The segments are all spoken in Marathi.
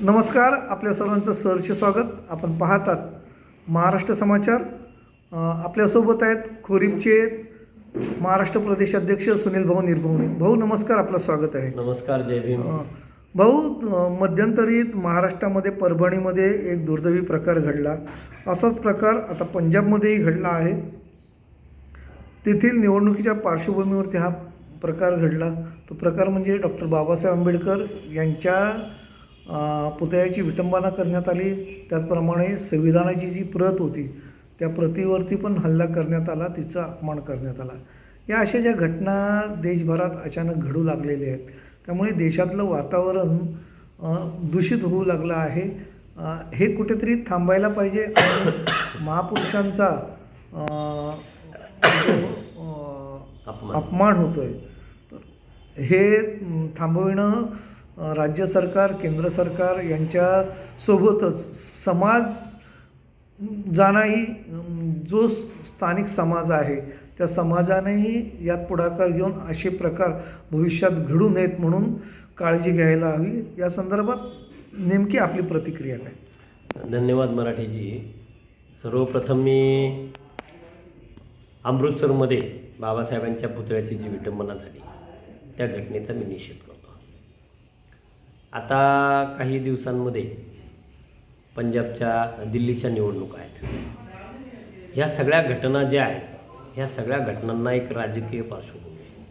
नमस्कार आपल्या सर्वांचं सहर्ष स्वागत. आपण पाहतात महाराष्ट्र समाचार. आपल्यासोबत आहेत खोरीपचे महाराष्ट्र प्रदेश अध्यक्ष सुनील भाऊ निर्भवणे भाऊ नमस्कार आपलं स्वागत आहे. नमस्कार जय भीम. भाऊ मध्यंतरीत महाराष्ट्रामध्ये परभणीमध्ये एक दुर्दैवी प्रकार घडला. असाच प्रकार आता पंजाबमध्येही घडला आहे. तेथील निवडणुकीच्या पार्श्वभूमीवरती हा प्रकार घडला. तो प्रकार म्हणजे डॉक्टर बाबासाहेब आंबेडकर यांच्या पुतळ्याची विटंबना करण्यात आली. त्याचप्रमाणे संविधानाची जी प्रत होती त्या प्रतीवरती पण हल्ला करण्यात आला तिचा अपमान करण्यात आला. या अशा ज्या घटना देशभरात अचानक घडू लागलेल्या आहेत त्यामुळे देशातलं वातावरण दूषित होऊ लागलं आहे. हे कुठेतरी थांबायला पाहिजे महापुरुषांचा अपमान. होतोय. तर हे थांबविणं राज्य सरकार केंद्र सरकार यांच्या सोबतच समाज जाणाही जो स्थानिक समाज आहे त्या समाजानेही यात पुढाकार घेऊन असे प्रकार भविष्यात घडू नयेत म्हणून काळजी घ्यायला हवी. या संदर्भात नेमकी आपली प्रतिक्रिया काय? धन्यवाद मराठीजी. सर्वप्रथम मी अमृतसरमध्ये बाबासाहेबांच्या पुतळ्याची जी विटंबना झाली त्या घटनेचा मी निषेध करतो. आता काही दिवसांमध्ये पंजाबच्या दिल्लीच्या निवडणुका आहेत. ह्या सगळ्या घटना ज्या आहेत ह्या सगळ्या घटनांना एक राजकीय पार्श्वभूमी आहे.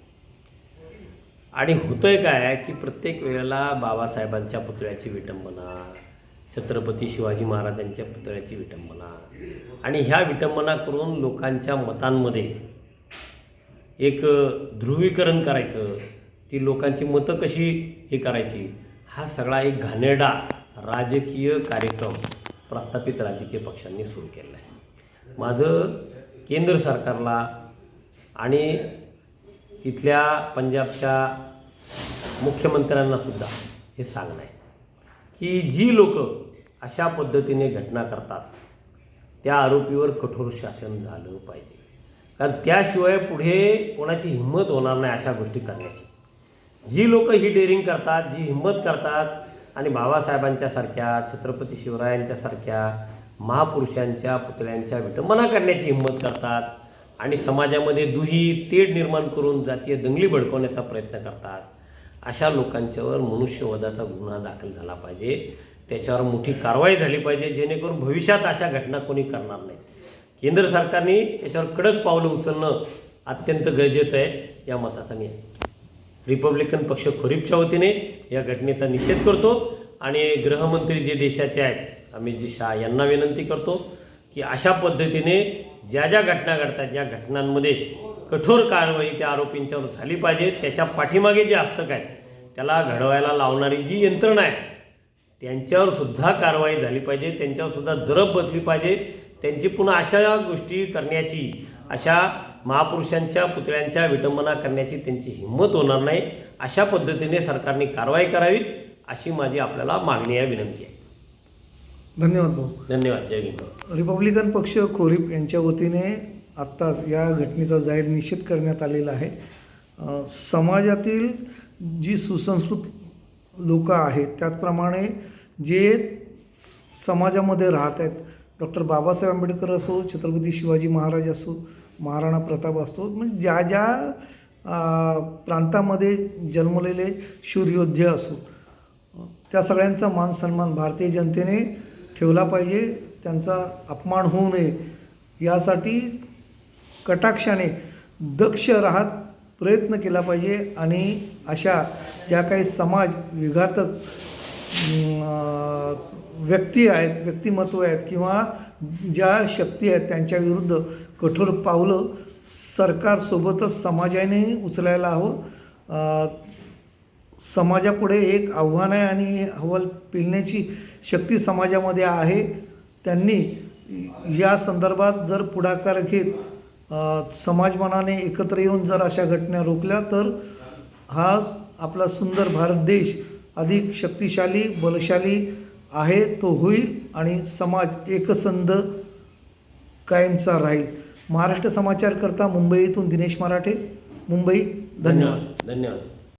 आणि होतंय काय की प्रत्येक वेळेला बाबासाहेबांच्या पुतळ्याची विटंबना छत्रपती शिवाजी महाराजांच्या पुतळ्याची विटंबना आणि ह्या विटंबना करून लोकांच्या मतांमध्ये एक ध्रुवीकरण करायचं ती लोकांची मतं कशी हे करायची? हा सगळा एक घाणेरडा राजकीय कार्यक्रम प्रस्थापित राजकीय पक्षांनी सुरू केला आहे माझं केंद्र सरकारला आणि तिथल्या पंजाबच्या मुख्यमंत्र्यांनासुद्धा हे सांगणं आहे की जी लोक अशा पद्धतीने घटना करतात त्या आरोपीवर कठोर शासन झालं पाहिजे. कारण त्याशिवाय पुढे कोणाची हिंमत होणार नाही अशा गोष्टी करण्याची. जी लोक ही डेअरिंग करतात जी हिंमत करतात आणि बाबासाहेबांच्या सारख्या छत्रपती शिवरायांच्या सारख्या महापुरुषांच्या पुतळ्यांच्या विटंबना करण्याची हिंमत करतात आणि समाजामध्ये दुही तेढ निर्माण करून जातीय दंगली भडकवण्याचा प्रयत्न करतात. अशा लोकांच्यावर मनुष्यवधाचा गुन्हा दाखल झाला पाहिजे. त्याच्यावर मोठी कारवाई झाली पाहिजे जेणेकरून भविष्यात अशा घटना कोणी करणार नाही. केंद्र सरकारने याच्यावर कडक पावलं उचलणं अत्यंत गरजेचं आहे या मताचा मी रिपब्लिकन पक्ष खरीपच्या वतीने या घटनेचा निषेध करतो आणि गृहमंत्री जे देशाचे आहेत अमितजी शाह यांना विनंती करतो की अशा पद्धतीने ज्या ज्या घटना घडतात ज्या घटनांमध्ये कठोर कारवाई त्या आरोपींच्यावर झाली पाहिजे त्याच्या पाठीमागे जे हस्तक आहेत त्याला घडवायला लावणारी जी यंत्रणा आहे त्यांच्यावर सुद्धा कारवाई झाली पाहिजे त्यांच्यावर सुद्धा जरब बदली पाहिजे त्यांची पुन्हा अशा गोष्टी करण्याची अशा महापुरुषांच्या पुतळ्यांच्या विटंबना करण्याची त्यांची हिंमत होणार नाही अशा पद्धतीने सरकारने कारवाई करावी अशी माझी आपल्याला मागणी आहे विनंती आहे. धन्यवाद भाऊ. धन्यवाद जय भीम रिपब्लिकन पक्ष खोरीप यांच्या वतीने आत्ताच या घटनेचा जाहीर निषेध करण्यात आलेला आहे. समाजातील जी सुसंस्कृत लोक आहेत त्याचप्रमाणे जे समाजामध्ये राहत आहेत डॉक्टर बाबासाहेब आंबेडकर असो छत्रपती शिवाजी महाराज असो महाराणा प्रताप असतो. म्हणजे ज्या ज्या प्रांतामध्ये जन्मलेले शूरयोद्धे असो त्या सगळ्यांचा मान सन्मान भारतीय जनतेने ठेवला पाहिजे. त्यांचा अपमान होऊ नये. यासाठी कटाक्षाने दक्ष राहत प्रयत्न केला पाहिजे आणि अशा ज्या काही समाज विघातक व्यक्ती आहेत व्यक्तिमत्व आहेत किंवा ज्या शक्ती आहेत त्यांच्या विरुद्ध कठोर पावलं सरकारसोबतच समाजाने उचलायला हवं. समाजापुढे एक आव्हान आहे आणि अहवाल पिलण्याची शक्ती समाजामध्ये आहे. त्यांनी या संदर्भात जर पुढाकार घेत अ, समाजमनाने एकत्र येऊन जर अशा घटना रोखल्या तर हा आपला सुंदर भारत देश अधिक शक्तिशाली बलशाली आहे तो होईल आणि समाज एकसंध कायमचा राहील. महाराष्ट्र समाचारकर्ता मुंबईतून दिनेश मराठे. मुंबई धन्यवाद. धन्यवाद.